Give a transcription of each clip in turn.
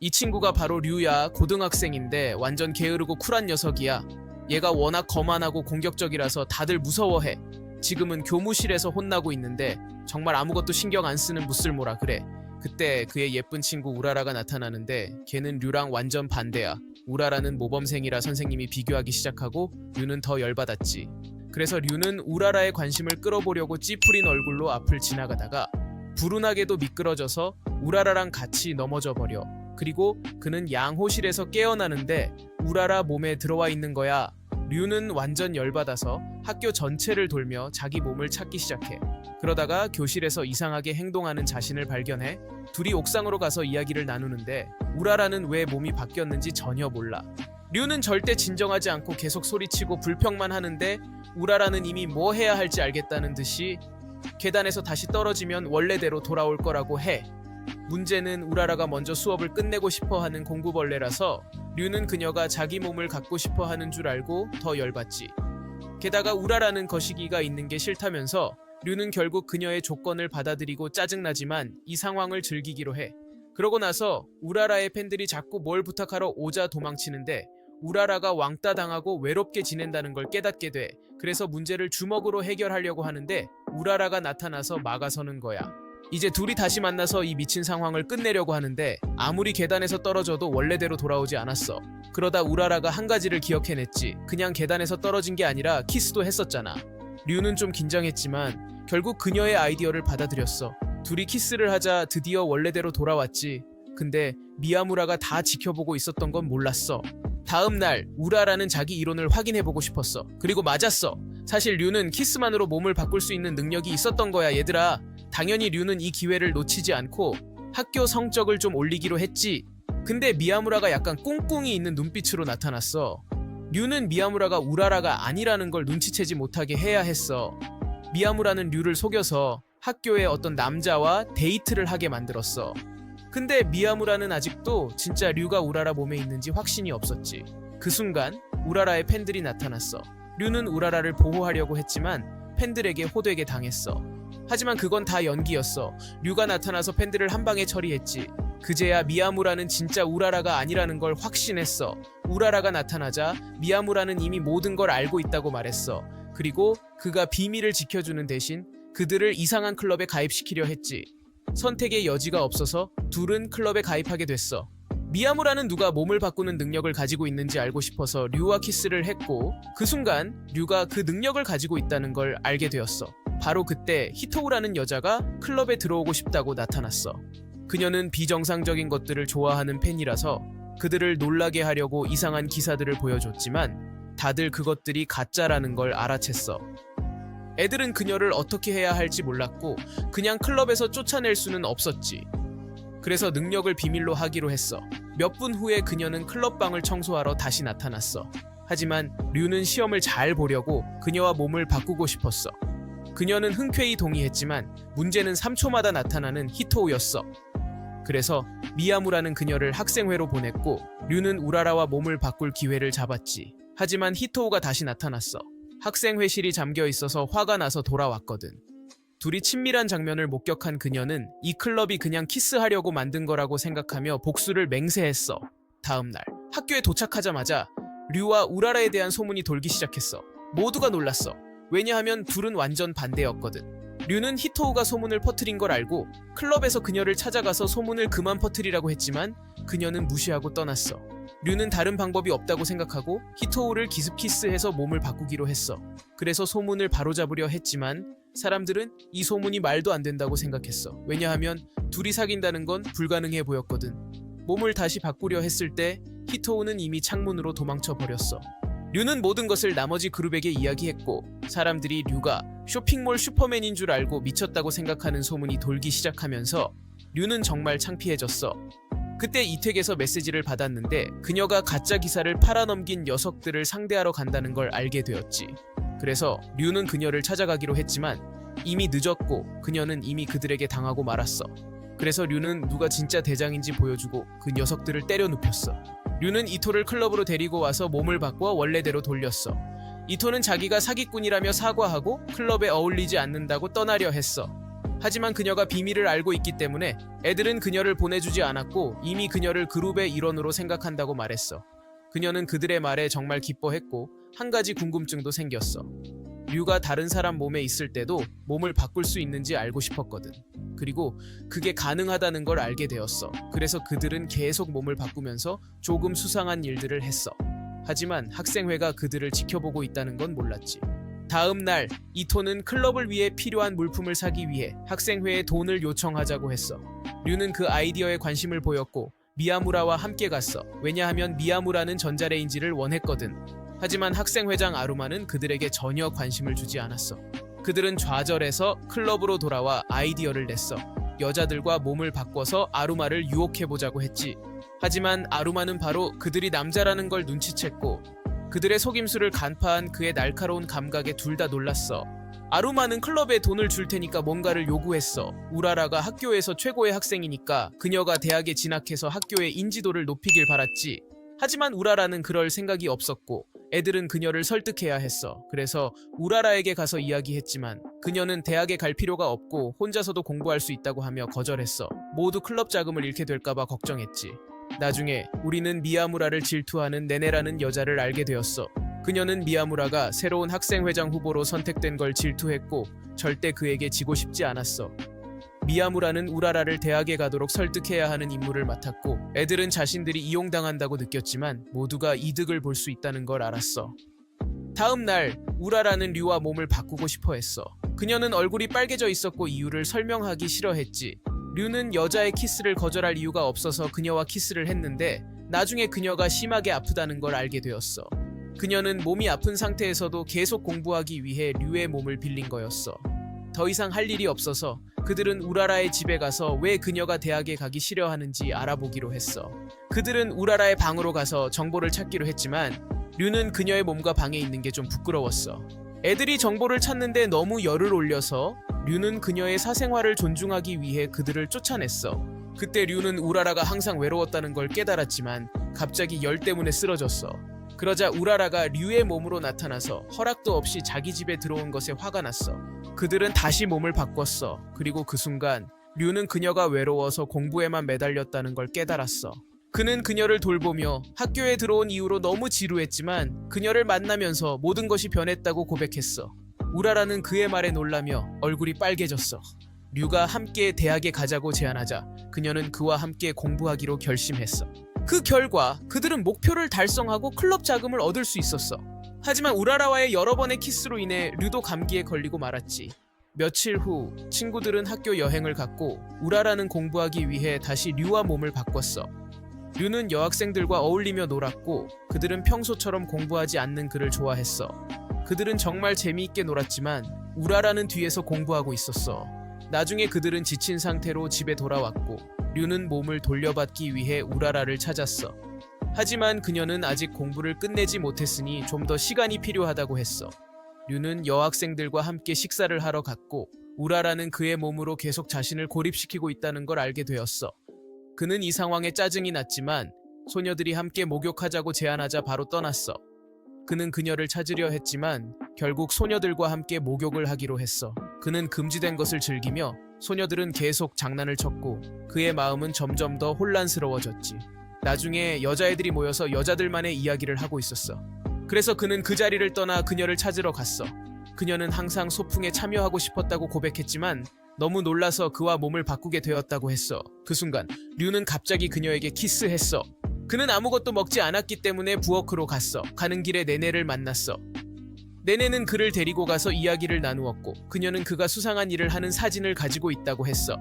이 친구가 바로 류야 고등학생인데 완전 게으르고 쿨한 녀석이야. 얘가 워낙 거만하고 공격적이라서 다들 무서워해. 지금은 교무실에서 혼나고 있는데 정말 아무것도 신경 안 쓰는 무쓸모라 그래. 그때 그의 예쁜 친구 우라라가 나타나는데 걔는 류랑 완전 반대야. 우라라는 모범생이라 선생님이 비교하기 시작하고 류는 더 열받았지. 그래서 류는 우라라의 관심을 끌어보려고 찌푸린 얼굴로 앞을 지나가다가 불운하게도 미끄러져서 우라라랑 같이 넘어져 버려. 그리고 그는 양호실에서 깨어나는데 우라라 몸에 들어와 있는 거야. 류는 완전 열받아서 학교 전체를 돌며 자기 몸을 찾기 시작해. 그러다가 교실에서 이상하게 행동하는 자신을 발견해 둘이 옥상으로 가서 이야기를 나누는데 우라라는 왜 몸이 바뀌었는지 전혀 몰라. 류는 절대 진정하지 않고 계속 소리치고 불평만 하는데 우라라는 이미 뭐 해야 할지 알겠다는 듯이 계단에서 다시 떨어지면 원래대로 돌아올 거라고 해. 문제는 우라라가 먼저 수업을 끝내고 싶어 하는 공부벌레라서 류는 그녀가 자기 몸을 갖고 싶어 하는 줄 알고 더 열받지. 게다가 우라라는 거시기가 있는 게 싫다면서 류는 결국 그녀의 조건을 받아들이고 짜증나지만 이 상황을 즐기기로 해. 그러고 나서 우라라의 팬들이 자꾸 뭘 부탁하러 오자 도망치는데 우라라가 왕따 당하고 외롭게 지낸다는 걸 깨닫게 돼. 그래서 문제를 주먹으로 해결하려고 하는데 우라라가 나타나서 막아서는 거야. 이제 둘이 다시 만나서 이 미친 상황을 끝내려고 하는데 아무리 계단에서 떨어져도 원래대로 돌아오지 않았어. 그러다 우라라가 한 가지를 기억해냈지. 그냥 계단에서 떨어진 게 아니라 키스도 했었잖아. 류는 좀 긴장했지만 결국 그녀의 아이디어를 받아들였어. 둘이 키스를 하자 드디어 원래대로 돌아왔지. 근데 미야무라가 다 지켜보고 있었던 건 몰랐어. 다음 날 우라라는 자기 이론을 확인해보고 싶었어. 그리고 맞았어. 사실 류는 키스만으로 몸을 바꿀 수 있는 능력이 있었던 거야, 얘들아. 당연히 류는 이 기회를 놓치지 않고 학교 성적을 좀 올리기로 했지. 근데 미야무라가 약간 꿍꿍이 있는 눈빛으로 나타났어. 류는 미야무라가 우라라가 아니라는 걸 눈치채지 못하게 해야 했어. 미야무라는 류를 속여서 학교에 어떤 남자와 데이트를 하게 만들었어. 근데 미야무라는 아직도 진짜 류가 우라라 몸에 있는지 확신이 없었지. 그 순간 우라라의 팬들이 나타났어. 류는 우라라를 보호하려고 했지만 팬들에게 호되게 당했어. 하지만 그건 다 연기였어. 류가 나타나서 팬들을 한 방에 처리했지. 그제야 미야무라는 진짜 우라라가 아니라는 걸 확신했어. 우라라가 나타나자 미야무라는 이미 모든 걸 알고 있다고 말했어. 그리고 그가 비밀을 지켜주는 대신 그들을 이상한 클럽에 가입시키려 했지. 선택의 여지가 없어서 둘은 클럽에 가입하게 됐어. 미야무라는 누가 몸을 바꾸는 능력을 가지고 있는지 알고 싶어서 류와 키스를 했고 그 순간 류가 그 능력을 가지고 있다는 걸 알게 되었어. 바로 그때 히토우라는 여자가 클럽에 들어오고 싶다고 나타났어. 그녀는 비정상적인 것들을 좋아하는 팬이라서 그들을 놀라게 하려고 이상한 기사들을 보여줬지만 다들 그것들이 가짜라는 걸 알아챘어. 애들은 그녀를 어떻게 해야 할지 몰랐고 그냥 클럽에서 쫓아낼 수는 없었지. 그래서 능력을 비밀로 하기로 했어. 몇 분 후에 그녀는 클럽방을 청소하러 다시 나타났어. 하지만 류는 시험을 잘 보려고 그녀와 몸을 바꾸고 싶었어. 그녀는 흔쾌히 동의했지만 문제는 3초마다 나타나는 히토우였어. 그래서 미야무라는 그녀를 학생회로 보냈고 류는 우라라와 몸을 바꿀 기회를 잡았지. 하지만 히토우가 다시 나타났어. 학생회실이 잠겨 있어서 화가 나서 돌아왔거든. 둘이 친밀한 장면을 목격한 그녀는 이 클럽이 그냥 키스하려고 만든 거라고 생각하며 복수를 맹세했어. 다음 날 학교에 도착하자마자 류와 우라라에 대한 소문이 돌기 시작했어. 모두가 놀랐어. 왜냐하면 둘은 완전 반대였거든. 류는 히토우가 소문을 퍼뜨린 걸 알고 클럽에서 그녀를 찾아가서 소문을 그만 퍼뜨리라고 했지만 그녀는 무시하고 떠났어. 류는 다른 방법이 없다고 생각하고 히토우를 기습 키스해서 몸을 바꾸기로 했어. 그래서 소문을 바로잡으려 했지만 사람들은 이 소문이 말도 안 된다고 생각했어. 왜냐하면 둘이 사귄다는 건 불가능해 보였거든. 몸을 다시 바꾸려 했을 때 히토우는 이미 창문으로 도망쳐 버렸어. 류는 모든 것을 나머지 그룹에게 이야기했고 사람들이 류가 쇼핑몰 슈퍼맨인 줄 알고 미쳤다고 생각하는 소문이 돌기 시작하면서 류는 정말 창피해졌어. 그때 이택에서 메시지를 받았는데 그녀가 가짜 기사를 팔아넘긴 녀석들을 상대하러 간다는 걸 알게 되었지. 그래서 류는 그녀를 찾아가기로 했지만 이미 늦었고 그녀는 이미 그들에게 당하고 말았어. 그래서 류는 누가 진짜 대장인지 보여주고 그 녀석들을 때려 눕혔어. 류는 이토를 클럽으로 데리고 와서 몸을 바꿔 원래대로 돌렸어. 이토는 자기가 사기꾼이라며 사과하고 클럽에 어울리지 않는다고 떠나려 했어. 하지만 그녀가 비밀을 알고 있기 때문에 애들은 그녀를 보내주지 않았고 이미 그녀를 그룹의 일원으로 생각한다고 말했어. 그녀는 그들의 말에 정말 기뻐했고 한 가지 궁금증도 생겼어. 류가 다른 사람 몸에 있을 때도 몸을 바꿀 수 있는지 알고 싶었거든. 그리고 그게 가능하다는 걸 알게 되었어. 그래서 그들은 계속 몸을 바꾸면서 조금 수상한 일들을 했어. 하지만 학생회가 그들을 지켜보고 있다는 건 몰랐지. 다음 날 이토는 클럽을 위해 필요한 물품을 사기 위해 학생회에 돈을 요청하자고 했어. 류는 그 아이디어에 관심을 보였고 미야무라와 함께 갔어. 왜냐하면 미야무라는 전자레인지를 원했거든. 하지만 학생회장 아루마는 그들에게 전혀 관심을 주지 않았어. 그들은 좌절해서 클럽으로 돌아와 아이디어를 냈어. 여자들과 몸을 바꿔서 아루마를 유혹해보자고 했지. 하지만 아루마는 바로 그들이 남자라는 걸 눈치챘고 그들의 속임수를 간파한 그의 날카로운 감각에 둘 다 놀랐어. 아루마는 클럽에 돈을 줄 테니까 뭔가를 요구했어. 우라라가 학교에서 최고의 학생이니까 그녀가 대학에 진학해서 학교의 인지도를 높이길 바랐지. 하지만 우라라는 그럴 생각이 없었고 애들은 그녀를 설득해야 했어. 그래서 우라라에게 가서 이야기했지만 그녀는 대학에 갈 필요가 없고 혼자서도 공부할 수 있다고 하며 거절했어. 모두 클럽 자금을 잃게 될까봐 걱정했지. 나중에 우리는 미야무라를 질투하는 네네라는 여자를 알게 되었어. 그녀는 미야무라가 새로운 학생회장 후보로 선택된 걸 질투했고 절대 그에게 지고 싶지 않았어. 미야무라는 우라라를 대학에 가도록 설득해야 하는 임무를 맡았고 애들은 자신들이 이용당한다고 느꼈지만 모두가 이득을 볼 수 있다는 걸 알았어. 다음 날 우라라는 류와 몸을 바꾸고 싶어 했어. 그녀는 얼굴이 빨개져 있었고 이유를 설명하기 싫어했지. 류는 여자의 키스를 거절할 이유가 없어서 그녀와 키스를 했는데 나중에 그녀가 심하게 아프다는 걸 알게 되었어. 그녀는 몸이 아픈 상태에서도 계속 공부하기 위해 류의 몸을 빌린 거였어. 더 이상 할 일이 없어서 그들은 우라라의 집에 가서 왜 그녀가 대학에 가기 싫어하는지 알아보기로 했어. 그들은 우라라의 방으로 가서 정보를 찾기로 했지만 류는 그녀의 몸과 방에 있는 게 좀 부끄러웠어. 애들이 정보를 찾는데 너무 열을 올려서 류는 그녀의 사생활을 존중하기 위해 그들을 쫓아냈어. 그때 류는 우라라가 항상 외로웠다는 걸 깨달았지만 갑자기 열 때문에 쓰러졌어. 그러자 우라라가 류의 몸으로 나타나서 허락도 없이 자기 집에 들어온 것에 화가 났어. 그들은 다시 몸을 바꿨어. 그리고 그 순간 류는 그녀가 외로워서 공부에만 매달렸다는 걸 깨달았어. 그는 그녀를 돌보며 학교에 들어온 이후로 너무 지루했지만 그녀를 만나면서 모든 것이 변했다고 고백했어. 우라라는 그의 말에 놀라며 얼굴이 빨개졌어. 류가 함께 대학에 가자고 제안하자 그녀는 그와 함께 공부하기로 결심했어. 그 결과 그들은 목표를 달성하고 클럽 자금을 얻을 수 있었어. 하지만 우라라와의 여러 번의 키스로 인해 류도 감기에 걸리고 말았지. 며칠 후 친구들은 학교 여행을 갔고 우라라는 공부하기 위해 다시 류와 몸을 바꿨어. 류는 여학생들과 어울리며 놀았고 그들은 평소처럼 공부하지 않는 그를 좋아했어. 그들은 정말 재미있게 놀았지만 우라라는 뒤에서 공부하고 있었어. 나중에 그들은 지친 상태로 집에 돌아왔고 류는 몸을 돌려받기 위해 우라라를 찾았어. 하지만 그녀는 아직 공부를 끝내지 못했으니 좀 더 시간이 필요하다고 했어. 류는 여학생들과 함께 식사를 하러 갔고 우라라는 그의 몸으로 계속 자신을 고립시키고 있다는 걸 알게 되었어. 그는 이 상황에 짜증이 났지만 소녀들이 함께 목욕하자고 제안하자 바로 떠났어. 그는 그녀를 찾으려 했지만 결국 소녀들과 함께 목욕을 하기로 했어. 그는 금지된 것을 즐기며 소녀들은 계속 장난을 쳤고 그의 마음은 점점 더 혼란스러워졌지. 나중에 여자애들이 모여서 여자들만의 이야기를 하고 있었어. 그래서 그는 그 자리를 떠나 그녀를 찾으러 갔어. 그녀는 항상 소풍에 참여하고 싶었다고 고백했지만 너무 놀라서 그와 몸을 바꾸게 되었다고 했어. 그 순간 류는 갑자기 그녀에게 키스했어. 그는 아무것도 먹지 않았기 때문에 부엌으로 갔어. 가는 길에 네네를 만났어. 네네는 그를 데리고 가서 이야기를 나누었고 그녀는 그가 수상한 일을 하는 사진을 가지고 있다고 했어.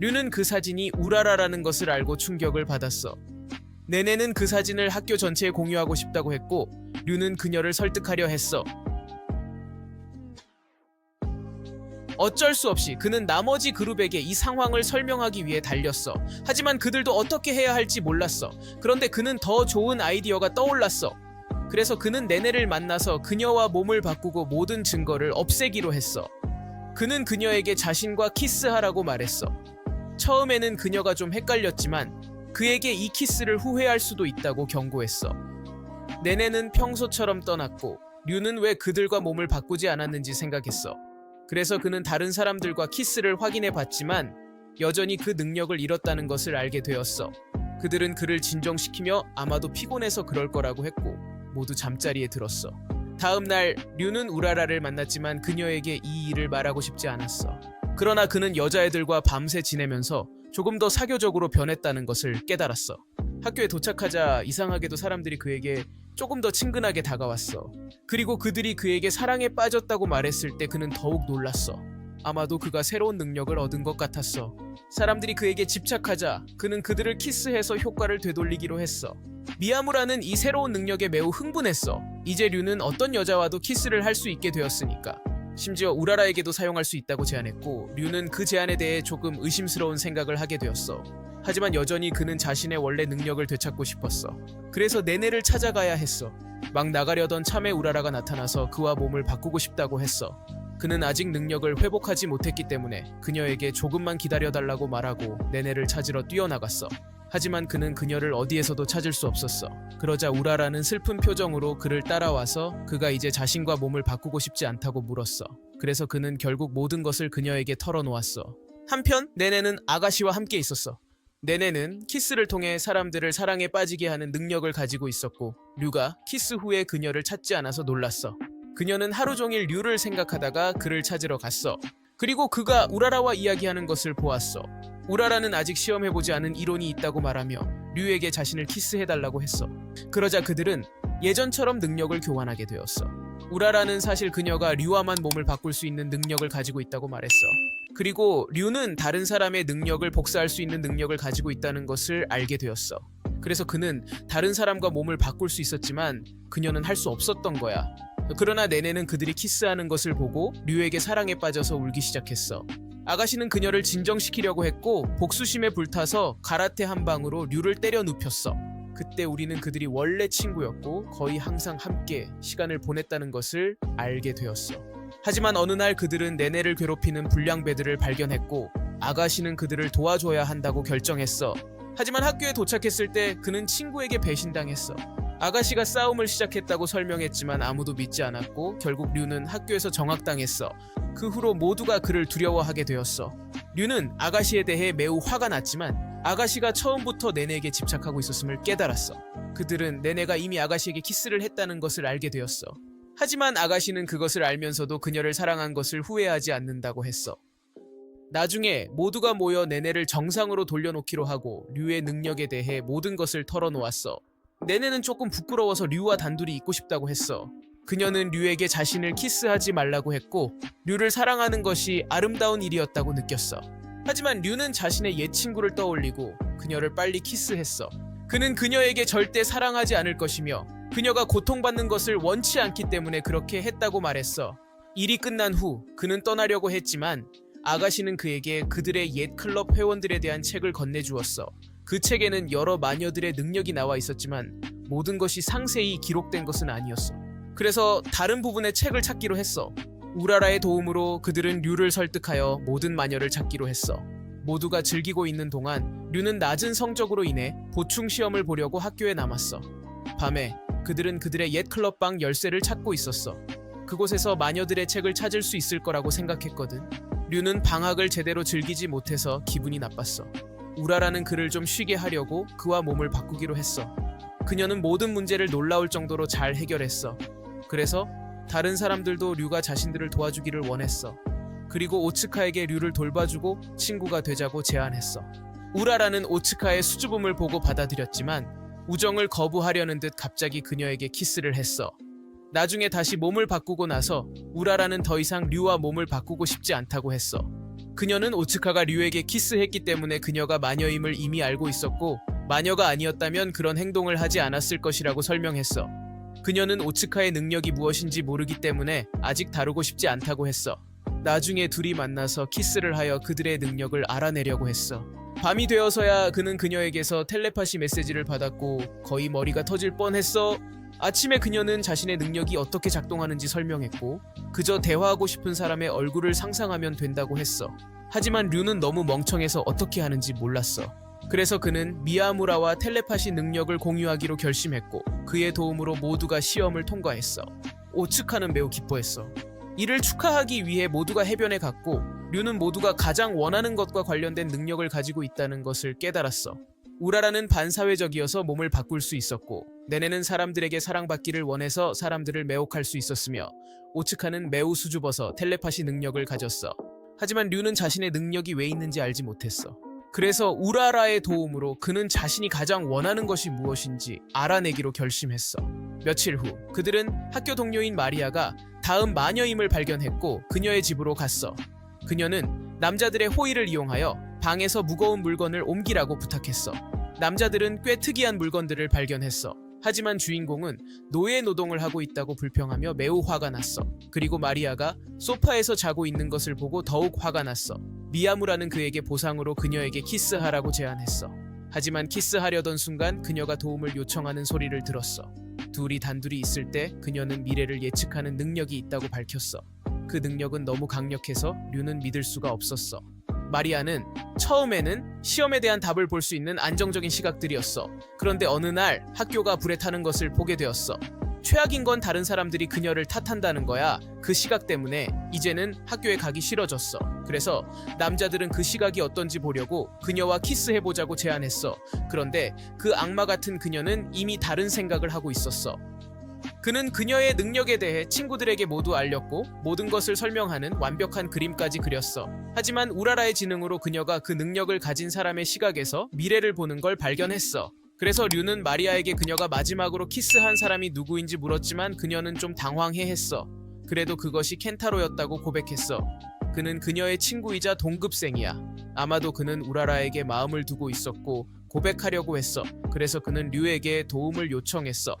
류는 그 사진이 우라라라는 것을 알고 충격을 받았어. 네네는 그 사진을 학교 전체에 공유하고 싶다고 했고 류는 그녀를 설득하려 했어. 어쩔 수 없이 그는 나머지 그룹에게 이 상황을 설명하기 위해 달렸어. 하지만 그들도 어떻게 해야 할지 몰랐어. 그런데 그는 더 좋은 아이디어가 떠올랐어. 그래서 그는 네네를 만나서 그녀와 몸을 바꾸고 모든 증거를 없애기로 했어. 그는 그녀에게 자신과 키스하라고 말했어. 처음에는 그녀가 좀 헷갈렸지만 그에게 이 키스를 후회할 수도 있다고 경고했어. 네네는 평소처럼 떠났고 류는 왜 그들과 몸을 바꾸지 않았는지 생각했어. 그래서 그는 다른 사람들과 키스를 확인해 봤지만 여전히 그 능력을 잃었다는 것을 알게 되었어. 그들은 그를 진정시키며 아마도 피곤해서 그럴 거라고 했고 모두 잠자리에 들었어. 다음 날 류는 우라라를 만났지만 그녀에게 이 일을 말하고 싶지 않았어. 그러나 그는 여자애들과 밤새 지내면서 조금 더 사교적으로 변했다는 것을 깨달았어. 학교에 도착하자 이상하게도 사람들이 그에게 조금 더 친근하게 다가왔어. 그리고 그들이 그에게 사랑에 빠졌다고 말했을 때 그는 더욱 놀랐어. 아마도 그가 새로운 능력을 얻은 것 같았어. 사람들이 그에게 집착하자 그는 그들을 키스해서 효과를 되돌리기로 했어. 미야무라는 이 새로운 능력에 매우 흥분했어. 이제 류는 어떤 여자와도 키스를 할 수 있게 되었으니까. 심지어 우라라에게도 사용할 수 있다고 제안했고 류는 그 제안에 대해 조금 의심스러운 생각을 하게 되었어. 하지만 여전히 그는 자신의 원래 능력을 되찾고 싶었어. 그래서 네네를 찾아가야 했어. 막 나가려던 참에 우라라가 나타나서 그와 몸을 바꾸고 싶다고 했어. 그는 아직 능력을 회복하지 못했기 때문에 그녀에게 조금만 기다려달라고 말하고 네네를 찾으러 뛰어나갔어. 하지만 그는 그녀를 어디에서도 찾을 수 없었어. 그러자 우라라는 슬픈 표정으로 그를 따라와서 그가 이제 자신과 몸을 바꾸고 싶지 않다고 물었어. 그래서 그는 결국 모든 것을 그녀에게 털어놓았어. 한편 네네는 아가씨와 함께 있었어. 네네는 키스를 통해 사람들을 사랑에 빠지게 하는 능력을 가지고 있었고 류가 키스 후에 그녀를 찾지 않아서 놀랐어. 그녀는 하루 종일 류를 생각하다가 그를 찾으러 갔어. 그리고 그가 우라라와 이야기하는 것을 보았어. 우라라는 아직 시험해보지 않은 이론이 있다고 말하며 류에게 자신을 키스해달라고 했어. 그러자 그들은 예전처럼 능력을 교환하게 되었어. 우라라는 사실 그녀가 류와만 몸을 바꿀 수 있는 능력을 가지고 있다고 말했어. 그리고 류는 다른 사람의 능력을 복사할 수 있는 능력을 가지고 있다는 것을 알게 되었어. 그래서 그는 다른 사람과 몸을 바꿀 수 있었지만 그녀는 할 수 없었던 거야. 그러나 네네는 그들이 키스하는 것을 보고 류에게 사랑에 빠져서 울기 시작했어. 아가씨는 그녀를 진정시키려고 했고 복수심에 불타서 가라테 한 방으로 류를 때려 눕혔어. 그때 우리는 그들이 원래 친구였고 거의 항상 함께 시간을 보냈다는 것을 알게 되었어. 하지만 어느 날 그들은 네네를 괴롭히는 불량배들을 발견했고 아가씨는 그들을 도와줘야 한다고 결정했어. 하지만 학교에 도착했을 때 그는 친구에게 배신당했어. 아가씨가 싸움을 시작했다고 설명했지만 아무도 믿지 않았고 결국 류는 학교에서 정학당했어. 그 후로 모두가 그를 두려워하게 되었어. 류는 아가씨에 대해 매우 화가 났지만 아가씨가 처음부터 네네에게 집착하고 있었음을 깨달았어. 그들은 네네가 이미 아가씨에게 키스를 했다는 것을 알게 되었어. 하지만 아가씨는 그것을 알면서도 그녀를 사랑한 것을 후회하지 않는다고 했어. 나중에 모두가 모여 네네를 정상으로 돌려놓기로 하고 류의 능력에 대해 모든 것을 털어놓았어. 네네는 조금 부끄러워서 류와 단둘이 있고 싶다고 했어. 그녀는 류에게 자신을 키스하지 말라고 했고 류를 사랑하는 것이 아름다운 일이었다고 느꼈어. 하지만 류는 자신의 옛 친구를 떠올리고 그녀를 빨리 키스했어. 그는 그녀에게 절대 사랑하지 않을 것이며 그녀가 고통받는 것을 원치 않기 때문에 그렇게 했다고 말했어. 일이 끝난 후 그는 떠나려고 했지만 아가씨는 그에게 그들의 옛 클럽 회원들에 대한 책을 건네주었어. 그 책에는 여러 마녀들의 능력이 나와 있었지만 모든 것이 상세히 기록된 것은 아니었어. 그래서 다른 부분의 책을 찾기로 했어. 우라라의 도움으로 그들은 류를 설득하여 모든 마녀를 찾기로 했어. 모두가 즐기고 있는 동안 류는 낮은 성적으로 인해 보충 시험을 보려고 학교에 남았어. 밤에 그들은 그들의 옛 클럽방 열쇠를 찾고 있었어. 그곳에서 마녀들의 책을 찾을 수 있을 거라고 생각했거든. 류는 방학을 제대로 즐기지 못해서 기분이 나빴어. 우라라는 그를 좀 쉬게 하려고 그와 몸을 바꾸기로 했어. 그녀는 모든 문제를 놀라울 정도로 잘 해결했어. 그래서 다른 사람들도 류가 자신들을 도와주기를 원했어. 그리고 오츠카에게 류를 돌봐주고 친구가 되자고 제안했어. 우라라는 오츠카의 수줍음을 보고 받아들였지만 우정을 거부하려는 듯 갑자기 그녀에게 키스를 했어. 나중에 다시 몸을 바꾸고 나서 우라라는 더 이상 류와 몸을 바꾸고 싶지 않다고 했어. 그녀는 오츠카가 류에게 키스했기 때문에 그녀가 마녀임을 이미 알고 있었고 마녀가 아니었다면 그런 행동을 하지 않았을 것이라고 설명했어. 그녀는 오츠카의 능력이 무엇인지 모르기 때문에 아직 다루고 싶지 않다고 했어. 나중에 둘이 만나서 키스를 하여 그들의 능력을 알아내려고 했어. 밤이 되어서야 그는 그녀에게서 텔레파시 메시지를 받았고 거의 머리가 터질 뻔했어. 아침에 그녀는 자신의 능력이 어떻게 작동하는지 설명했고 그저 대화하고 싶은 사람의 얼굴을 상상하면 된다고 했어. 하지만 류는 너무 멍청해서 어떻게 하는지 몰랐어. 그래서 그는 미야무라와 텔레파시 능력을 공유하기로 결심했고 그의 도움으로 모두가 시험을 통과했어. 오츠카는 매우 기뻐했어. 이를 축하하기 위해 모두가 해변에 갔고 류는 모두가 가장 원하는 것과 관련된 능력을 가지고 있다는 것을 깨달았어. 우라라는 반사회적이어서 몸을 바꿀 수 있었고 네네는 사람들에게 사랑받기를 원해서 사람들을 매혹할 수 있었으며 오츠카는 매우 수줍어서 텔레파시 능력을 가졌어. 하지만 류는 자신의 능력이 왜 있는지 알지 못했어. 그래서 우라라의 도움으로 그는 자신이 가장 원하는 것이 무엇인지 알아내기로 결심했어. 며칠 후 그들은 학교 동료인 마리아가 다음 마녀임을 발견했고 그녀의 집으로 갔어. 그녀는 남자들의 호의를 이용하여 방에서 무거운 물건을 옮기라고 부탁했어. 남자들은 꽤 특이한 물건들을 발견했어. 하지만 주인공은 노예 노동을 하고 있다고 불평하며 매우 화가 났어. 그리고 마리아가 소파에서 자고 있는 것을 보고 더욱 화가 났어. 미야무라는 그에게 보상으로 그녀에게 키스하라고 제안했어. 하지만 키스하려던 순간 그녀가 도움을 요청하는 소리를 들었어. 둘이 단둘이 있을 때 그녀는 미래를 예측하는 능력이 있다고 밝혔어. 그 능력은 너무 강력해서 류는 믿을 수가 없었어. 마리아는 처음에는 시험에 대한 답을 볼 수 있는 안정적인 시각들이었어. 그런데 어느 날 학교가 불에 타는 것을 보게 되었어. 최악인 건 다른 사람들이 그녀를 탓한다는 거야. 그 시각 때문에 이제는 학교에 가기 싫어졌어. 그래서 남자들은 그 시각이 어떤지 보려고 그녀와 키스해보자고 제안했어. 그런데 그 악마 같은 그녀는 이미 다른 생각을 하고 있었어. 그는 그녀의 능력에 대해 친구들에게 모두 알렸고 모든 것을 설명하는 완벽한 그림까지 그렸어. 하지만 우라라의 지능으로 그녀가 그 능력을 가진 사람의 시각에서 미래를 보는 걸 발견했어. 그래서 류는 마리아에게 그녀가 마지막으로 키스한 사람이 누구인지 물었지만 그녀는 좀 당황해 했어. 그래도 그것이 켄타로였다고 고백했어. 그는 그녀의 친구이자 동급생이야. 아마도 그는 우라라에게 마음을 두고 있었고 고백하려고 했어. 그래서 그는 류에게 도움을 요청했어.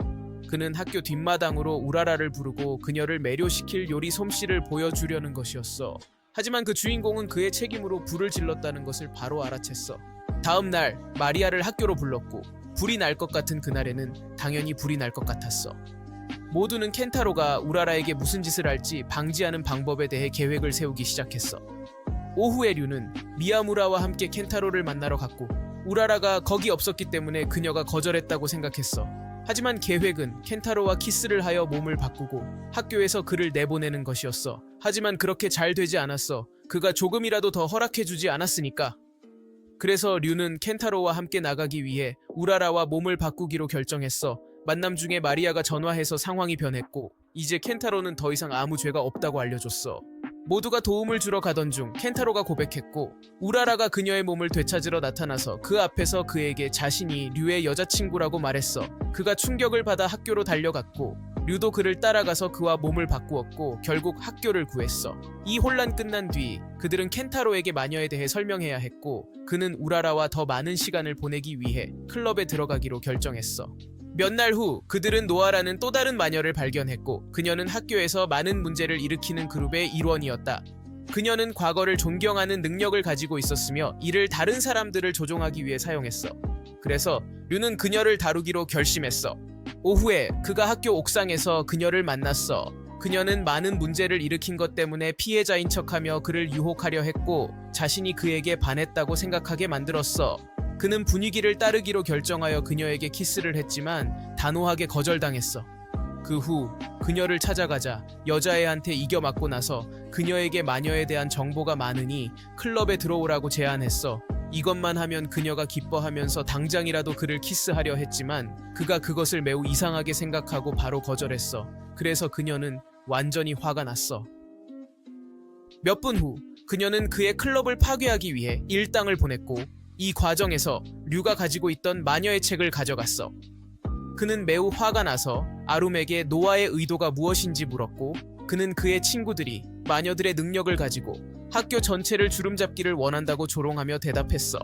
그는 학교 뒷마당으로 우라라를 부르고 그녀를 매료시킬 요리 솜씨를 보여주려는 것이었어. 하지만 그 주인공은 그의 책임으로 불을 질렀다는 것을 바로 알아챘어. 다음 날 마리아를 학교로 불렀고 불이 날 것 같은 그날에는 당연히 불이 날 것 같았어. 모두는 켄타로가 우라라에게 무슨 짓을 할지 방지하는 방법에 대해 계획을 세우기 시작했어. 오후에 류는 미야무라와 함께 켄타로를 만나러 갔고 우라라가 거기 없었기 때문에 그녀가 거절했다고 생각했어. 하지만 계획은 켄타로와 키스를 하여 몸을 바꾸고 학교에서 그를 내보내는 것이었어. 하지만 그렇게 잘 되지 않았어. 그가 조금이라도 더 허락해주지 않았으니까. 그래서 류는 켄타로와 함께 나가기 위해 우라라와 몸을 바꾸기로 결정했어. 만남 중에 마리아가 전화해서 상황이 변했고 이제 켄타로는 더 이상 아무 죄가 없다고 알려줬어. 모두가 도움을 주러 가던 중 켄타로가 고백했고 우라라가 그녀의 몸을 되찾으러 나타나서 그 앞에서 그에게 자신이 류의 여자친구라고 말했어. 그가 충격을 받아 학교로 달려갔고 류도 그를 따라가서 그와 몸을 바꾸었고 결국 학교를 구했어. 이 혼란 끝난 뒤 그들은 켄타로에게 마녀에 대해 설명해야 했고 그는 우라라와 더 많은 시간을 보내기 위해 클럽에 들어가기로 결정했어. 몇 날 후 그들은 노아라는 또 다른 마녀를 발견했고 그녀는 학교에서 많은 문제를 일으키는 그룹의 일원이었다. 그녀는 과거를 존경하는 능력을 가지고 있었으며 이를 다른 사람들을 조종하기 위해 사용했어. 그래서 류는 그녀를 다루기로 결심했어. 오후에 그가 학교 옥상에서 그녀를 만났어. 그녀는 많은 문제를 일으킨 것 때문에 피해자인 척하며 그를 유혹하려 했고 자신이 그에게 반했다고 생각하게 만들었어. 그는 분위기를 따르기로 결정하여 그녀에게 키스를 했지만 단호하게 거절당했어. 그 후 그녀를 찾아가자 여자애한테 이겨 맞고 나서 그녀에게 마녀에 대한 정보가 많으니 클럽에 들어오라고 제안했어. 이것만 하면 그녀가 기뻐하면서 당장이라도 그를 키스하려 했지만 그가 그것을 매우 이상하게 생각하고 바로 거절했어. 그래서 그녀는 완전히 화가 났어. 몇 분 후 그녀는 그의 클럽을 파괴하기 위해 일당을 보냈고 이 과정에서 류가 가지고 있던 마녀의 책을 가져갔어. 그는 매우 화가 나서 아룸에게 노아의 의도가 무엇인지 물었고 그는 그의 친구들이 마녀들의 능력을 가지고 학교 전체를 주름잡기를 원한다고 조롱하며 대답했어.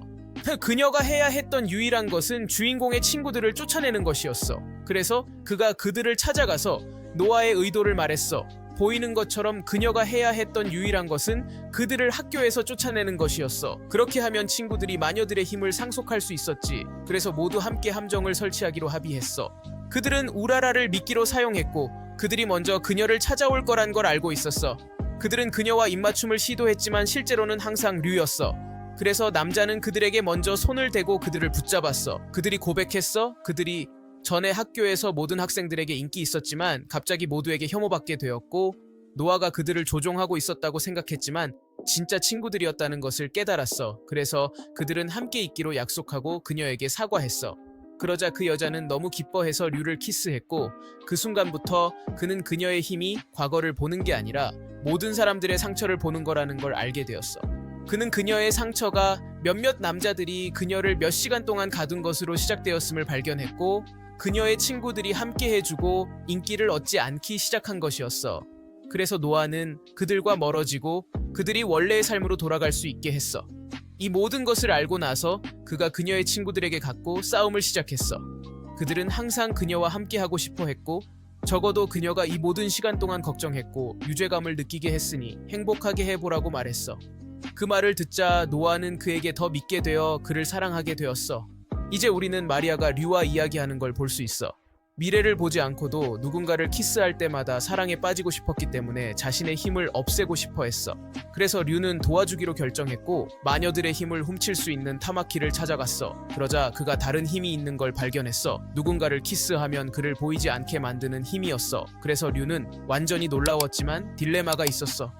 그녀가 해야 했던 유일한 것은 주인공의 친구들을 쫓아내는 것이었어. 그래서 그가 그들을 찾아가서 노아의 의도를 말했어. 보이는 것처럼 그녀가 해야 했던 유일한 것은 그들을 학교에서 쫓아내는 것이었어. 그렇게 하면 친구들이 마녀들의 힘을 상속할 수 있었지. 그래서 모두 함께 함정을 설치하기로 합의했어. 그들은 우라라를 미끼로 사용했고 그들이 먼저 그녀를 찾아올 거란 걸 알고 있었어. 그들은 그녀와 입맞춤을 시도했지만 실제로는 항상 류였어. 그래서 남자는 그들에게 먼저 손을 대고 그들을 붙잡았어. 그들이 고백했어. 그들이 전에 학교에서 모든 학생들에게 인기 있었지만 갑자기 모두에게 혐오받게 되었고 노아가 그들을 조종하고 있었다고 생각했지만 진짜 친구들이었다는 것을 깨달았어. 그래서 그들은 함께 있기로 약속하고 그녀에게 사과했어. 그러자 그 여자는 너무 기뻐해서 류를 키스했고 그 순간부터 그는 그녀의 힘이 과거를 보는 게 아니라 모든 사람들의 상처를 보는 거라는 걸 알게 되었어. 그는 그녀의 상처가 몇몇 남자들이 그녀를 몇 시간 동안 가둔 것으로 시작되었음을 발견했고 그녀의 친구들이 함께 해주고 인기를 얻지 않기 시작한 것이었어. 그래서 노아는 그들과 멀어지고 그들이 원래의 삶으로 돌아갈 수 있게 했어. 이 모든 것을 알고 나서 그가 그녀의 친구들에게 갔고 싸움을 시작했어. 그들은 항상 그녀와 함께 하고 싶어 했고 적어도 그녀가 이 모든 시간 동안 걱정했고 유죄감을 느끼게 했으니 행복하게 해보라고 말했어. 그 말을 듣자 노아는 그에게 더 믿게 되어 그를 사랑하게 되었어. 이제 우리는 마리아가 류와 이야기하는 걸 볼 수 있어. 미래를 보지 않고도 누군가를 키스할 때마다 사랑에 빠지고 싶었기 때문에 자신의 힘을 없애고 싶어 했어. 그래서 류는 도와주기로 결정했고 마녀들의 힘을 훔칠 수 있는 타마키를 찾아갔어. 그러자 그가 다른 힘이 있는 걸 발견했어. 누군가를 키스하면 그를 보이지 않게 만드는 힘이었어. 그래서 류는 완전히 놀라웠지만 딜레마가 있었어.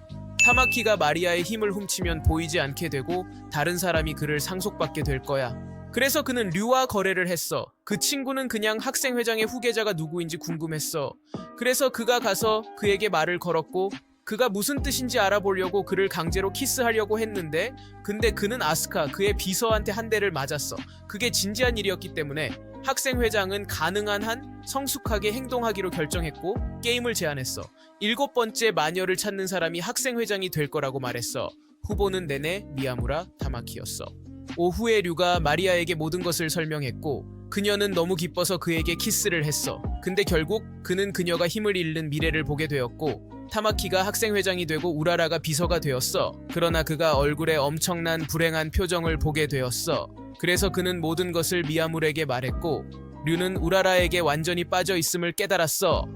타마키가 마리아의 힘을 훔치면 보이지 않게 되고 다른 사람이 그를 상속받게 될 거야. 그래서 그는 류와 거래를 했어. 그 친구는 그냥 학생회장의 후계자가 누구인지 궁금했어. 그래서 그가 가서 그에게 말을 걸었고 그가 무슨 뜻인지 알아보려고 그를 강제로 키스하려고 했는데 근데 그는 아스카 그의 비서한테 한 대를 맞았어. 그게 진지한 일이었기 때문에 학생회장은 가능한 한 성숙하게 행동하기로 결정했고 게임을 제안했어. 일곱 번째 마녀를 찾는 사람이 학생회장이 될 거라고 말했어. 후보는 내내 미야무라 타마키였어. 오후에 류가 마리아에게 모든 것을 설명했고 그녀는 너무 기뻐서 그에게 키스를 했어. 근데 결국 그는 그녀가 힘을 잃는 미래를 보게 되었고 타마키가 학생회장이 되고 우라라가 비서가 되었어. 그러나 그가 얼굴에 엄청난 불행한 표정을 보게 되었어. 그래서 그는 모든 것을 미야물에게 말했고 류는 우라라에게 완전히 빠져 있음을 깨달았어.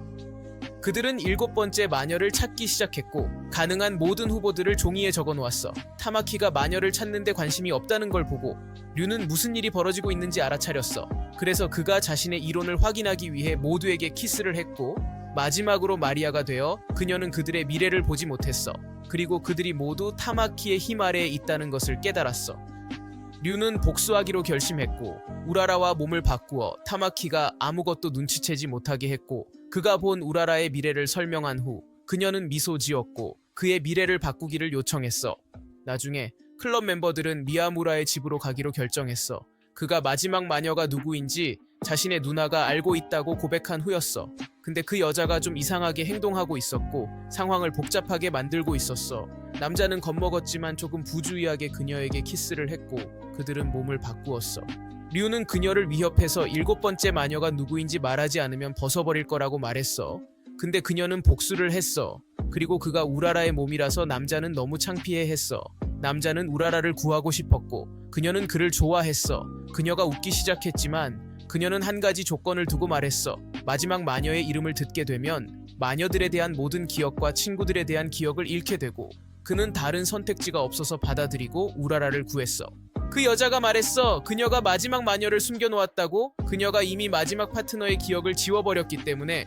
그들은 일곱 번째 마녀를 찾기 시작했고 가능한 모든 후보들을 종이에 적어 놓았어. 타마키가 마녀를 찾는데 관심이 없다는 걸 보고 류는 무슨 일이 벌어지고 있는지 알아차렸어. 그래서 그가 자신의 이론을 확인하기 위해 모두에게 키스를 했고 마지막으로 마리아가 되어 그녀는 그들의 미래를 보지 못했어. 그리고 그들이 모두 타마키의 힘 아래에 있다는 것을 깨달았어. 류는 복수하기로 결심했고 우라라와 몸을 바꾸어 타마키가 아무것도 눈치채지 못하게 했고 그가 본 우라라의 미래를 설명한 후 그녀는 미소 지었고 그의 미래를 바꾸기를 요청했어. 나중에 클럽 멤버들은 미야무라의 집으로 가기로 결정했어. 그가 마지막 마녀가 누구인지 자신의 누나가 알고 있다고 고백한 후였어. 근데 그 여자가 좀 이상하게 행동하고 있었고 상황을 복잡하게 만들고 있었어. 남자는 겁먹었지만 조금 부주의하게 그녀에게 키스를 했고 그들은 몸을 바꾸었어. 류는 그녀를 위협해서 일곱 번째 마녀가 누구인지 말하지 않으면 벗어버릴 거라고 말했어. 근데 그녀는 복수를 했어. 그리고 그가 우라라의 몸이라서 남자는 너무 창피해 했어. 남자는 우라라를 구하고 싶었고 그녀는 그를 좋아했어. 그녀가 웃기 시작했지만 그녀는 한 가지 조건을 두고 말했어. 마지막 마녀의 이름을 듣게 되면 마녀들에 대한 모든 기억과 친구들에 대한 기억을 잃게 되고 그는 다른 선택지가 없어서 받아들이고 우라라를 구했어. 그 여자가 말했어. 그녀가 마지막 마녀를 숨겨놓았다고 그녀가 이미 마지막 파트너의 기억을 지워버렸기 때문에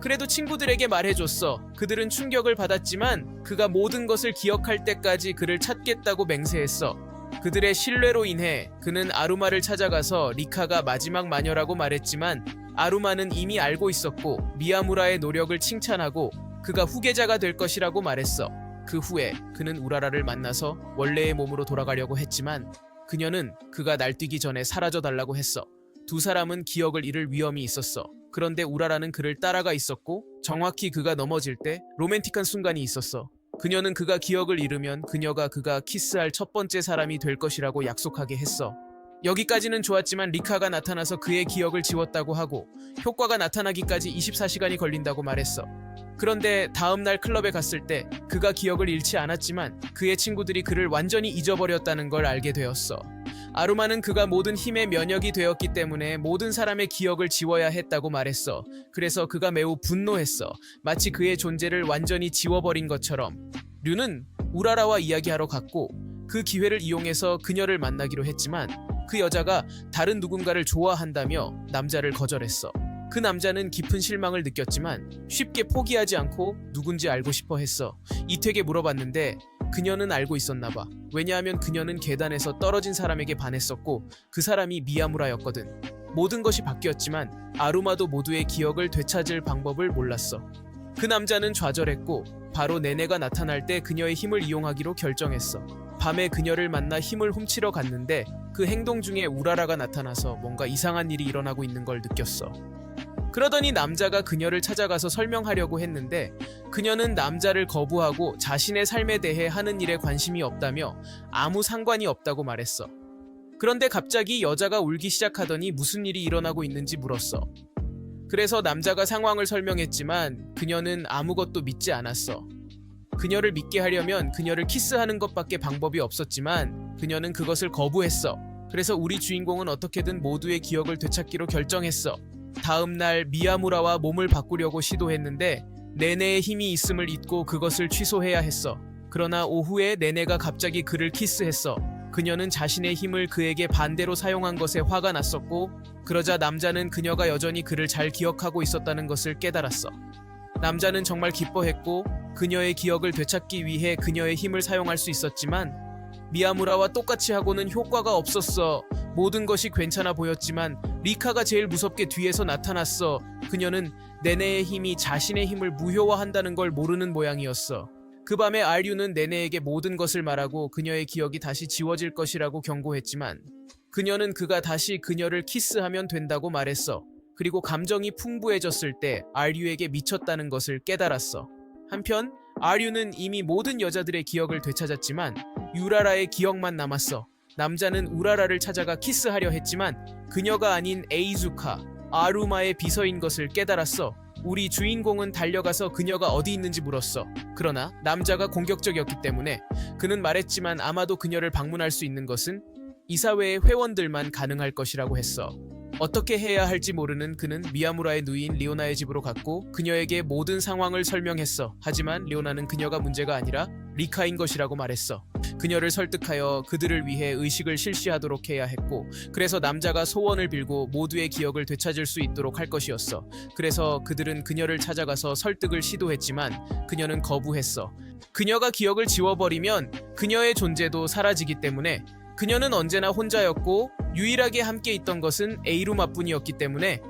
그래도 친구들에게 말해줬어. 그들은 충격을 받았지만 그가 모든 것을 기억할 때까지 그를 찾겠다고 맹세했어. 그들의 신뢰로 인해 그는 아루마를 찾아가서 리카가 마지막 마녀라고 말했지만 아루마는 이미 알고 있었고 미야무라의 노력을 칭찬하고 그가 후계자가 될 것이라고 말했어. 그 후에 그는 우라라를 만나서 원래의 몸으로 돌아가려고 했지만 그녀는 그가 날뛰기 전에 사라져 달라고 했어. 두 사람은 기억을 잃을 위험이 있었어. 그런데 우라라는 그를 따라가 있었고 정확히 그가 넘어질 때 로맨틱한 순간이 있었어. 그녀는 그가 기억을 잃으면 그녀가 그가 키스할 첫 번째 사람이 될 것이라고 약속하게 했어. 여기까지는 좋았지만 리카가 나타나서 그의 기억을 지웠다고 하고 효과가 나타나기까지 24시간이 걸린다고 말했어. 그런데 다음날 클럽에 갔을 때 그가 기억을 잃지 않았지만 그의 친구들이 그를 완전히 잊어버렸다는 걸 알게 되었어. 아루마는 그가 모든 힘의 면역이 되었기 때문에 모든 사람의 기억을 지워야 했다고 말했어. 그래서 그가 매우 분노했어. 마치 그의 존재를 완전히 지워버린 것처럼. 류는 우라라와 이야기하러 갔고 그 기회를 이용해서 그녀를 만나기로 했지만 그 여자가 다른 누군가를 좋아한다며 남자를 거절했어. 그 남자는 깊은 실망을 느꼈지만 쉽게 포기하지 않고 누군지 알고 싶어 했어. 이택에 물어봤는데 그녀는 알고 있었나 봐. 왜냐하면 그녀는 계단에서 떨어진 사람에게 반했었고 그 사람이 미야무라였거든. 모든 것이 바뀌었지만 아루마도 모두의 기억을 되찾을 방법을 몰랐어. 그 남자는 좌절했고 바로 네네가 나타날 때 그녀의 힘을 이용하기로 결정했어. 밤에 그녀를 만나 힘을 훔치러 갔는데 그 행동 중에 우라라가 나타나서 뭔가 이상한 일이 일어나고 있는 걸 느꼈어. 그러더니 남자가 그녀를 찾아가서 설명하려고 했는데 그녀는 남자를 거부하고 자신의 삶에 대해 하는 일에 관심이 없다며 아무 상관이 없다고 말했어. 그런데 갑자기 여자가 울기 시작하더니 무슨 일이 일어나고 있는지 물었어. 그래서 남자가 상황을 설명했지만 그녀는 아무것도 믿지 않았어. 그녀를 믿게 하려면 그녀를 키스하는 것밖에 방법이 없었지만 그녀는 그것을 거부했어. 그래서 우리 주인공은 어떻게든 모두의 기억을 되찾기로 결정했어. 다음 날 미야무라와 몸을 바꾸려고 시도했는데 네네의 힘이 있음을 잊고 그것을 취소해야 했어. 그러나 오후에 네네가 갑자기 그를 키스했어. 그녀는 자신의 힘을 그에게 반대로 사용한 것에 화가 났었고 그러자 남자는 그녀가 여전히 그를 잘 기억하고 있었다는 것을 깨달았어. 남자는 정말 기뻐했고 그녀의 기억을 되찾기 위해 그녀의 힘을 사용할 수 있었지만 미야무라와 똑같이 하고는 효과가 없었어. 모든 것이 괜찮아 보였지만 리카가 제일 무섭게 뒤에서 나타났어. 그녀는 네네의 힘이 자신의 힘을 무효화한다는 걸 모르는 모양이었어. 그 밤에 알류는 네네에게 모든 것을 말하고 그녀의 기억이 다시 지워질 것이라고 경고했지만 그녀는 그가 다시 그녀를 키스하면 된다고 말했어. 그리고 감정이 풍부해졌을 때 알류에게 미쳤다는 것을 깨달았어. 한편 아류는 이미 모든 여자들의 기억을 되찾았지만 유라라의 기억만 남았어. 남자는 우라라를 찾아가 키스하려 했지만 그녀가 아닌 에이즈카, 아루마의 비서인 것을 깨달았어. 우리 주인공은 달려가서 그녀가 어디 있는지 물었어. 그러나 남자가 공격적이었기 때문에 그는 말했지만 아마도 그녀를 방문할 수 있는 것은 이사회의 회원들만 가능할 것이라고 했어. 어떻게 해야 할지 모르는 그는 미야무라의 누이인 리오나의 집으로 갔고 그녀에게 모든 상황을 설명했어. 하지만 리오나는 그녀가 문제가 아니라 리카인 것이라고 말했어. 그녀를 설득하여 그들을 위해 의식을 실시하도록 해야 했고 그래서 남자가 소원을 빌고 모두의 기억을 되찾을 수 있도록 할 것이었어. 그래서 그들은 그녀를 찾아가서 설득을 시도했지만 그녀는 거부했어. 그녀가 기억을 지워버리면 그녀의 존재도 사라지기 때문에 그녀는 언제나 혼자였고 유일하게 함께 있던 것은 에이루마뿐이었기 때문에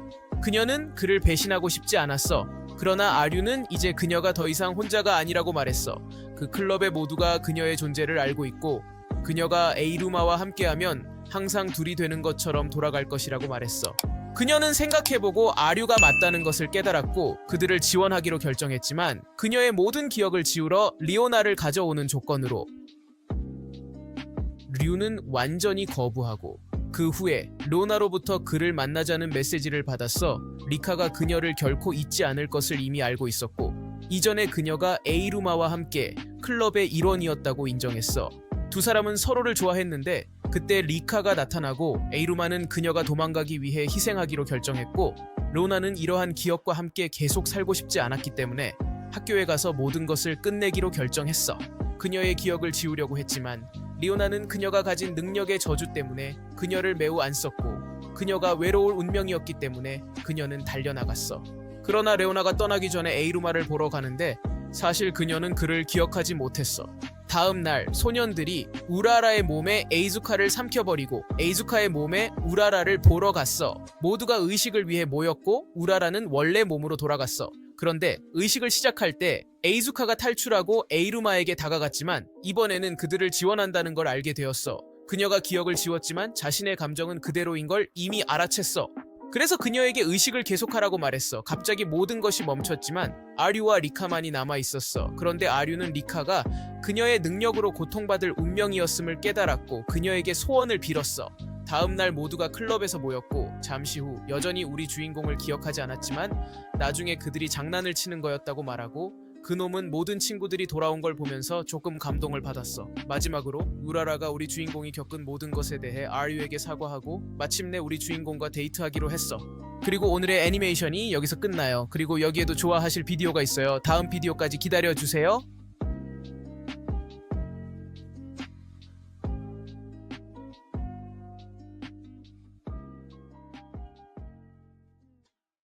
그녀는 그를 배신하고 싶지 않았어. 그러나 아류는 이제 그녀가 더 이상 혼자가 아니라고 말했어. 그 클럽의 모두가 그녀의 존재를 알고 있고 그녀가 에이루마와 함께하면 항상 둘이 되는 것처럼 돌아갈 것이라고 말했어. 그녀는 생각해보고 아류가 맞다는 것을 깨달았고 그들을 지원하기로 결정했지만 그녀의 모든 기억을 지우러 리오나를 가져오는 조건으로 류는 완전히 거부하고 그 후에 로나로부터 그를 만나자는 메시지를 받았어 리카가 그녀를 결코 잊지 않을 것을 이미 알고 있었고 이전에 그녀가 에이루마와 함께 클럽의 일원이었다고 인정했어. 두 사람은 서로를 좋아했는데 그때 리카가 나타나고 에이루마는 그녀가 도망가기 위해 희생하기로 결정했고 로나는 이러한 기억과 함께 계속 살고 싶지 않았기 때문에 학교에 가서 모든 것을 끝내기로 결정했어. 그녀의 기억을 지우려고 했지만 리오나는 그녀가 가진 능력의 저주 때문에 그녀를 매우 안 썼고 그녀가 외로울 운명이었기 때문에 그녀는 달려나갔어. 그러나 레오나가 떠나기 전에 에이루마를 보러 가는데 사실 그녀는 그를 기억하지 못했어. 다음 날 소년들이 우라라의 몸에 에이즈카를 삼켜버리고 에이즈카의 몸에 우라라를 보러 갔어. 모두가 의식을 위해 모였고 우라라는 원래 몸으로 돌아갔어. 그런데 의식을 시작할 때 에이즈카가 탈출하고 에이루마에게 다가갔지만 이번에는 그들을 지원한다는 걸 알게 되었어. 그녀가 기억을 지웠지만 자신의 감정은 그대로인 걸 이미 알아챘어. 그래서 그녀에게 의식을 계속하라고 말했어. 갑자기 모든 것이 멈췄지만 아류와 리카만이 남아 있었어. 그런데 아류는 리카가 그녀의 능력으로 고통받을 운명이었음을 깨달았고 그녀에게 소원을 빌었어. 다음 날 모두가 클럽에서 모였고 잠시 후 여전히 우리 주인공을 기억하지 않았지만 나중에 그들이 장난을 치는 거였다고 말하고 그놈은 모든 친구들이 돌아온 걸 보면서 조금 감동을 받았어. 마지막으로 우라라가 우리 주인공이 겪은 모든 것에 대해 아류에게 사과하고 마침내 우리 주인공과 데이트하기로 했어. 그리고 오늘의 애니메이션이 여기서 끝나요. 그리고 여기에도 좋아하실 비디오가 있어요. 다음 비디오까지 기다려 주세요.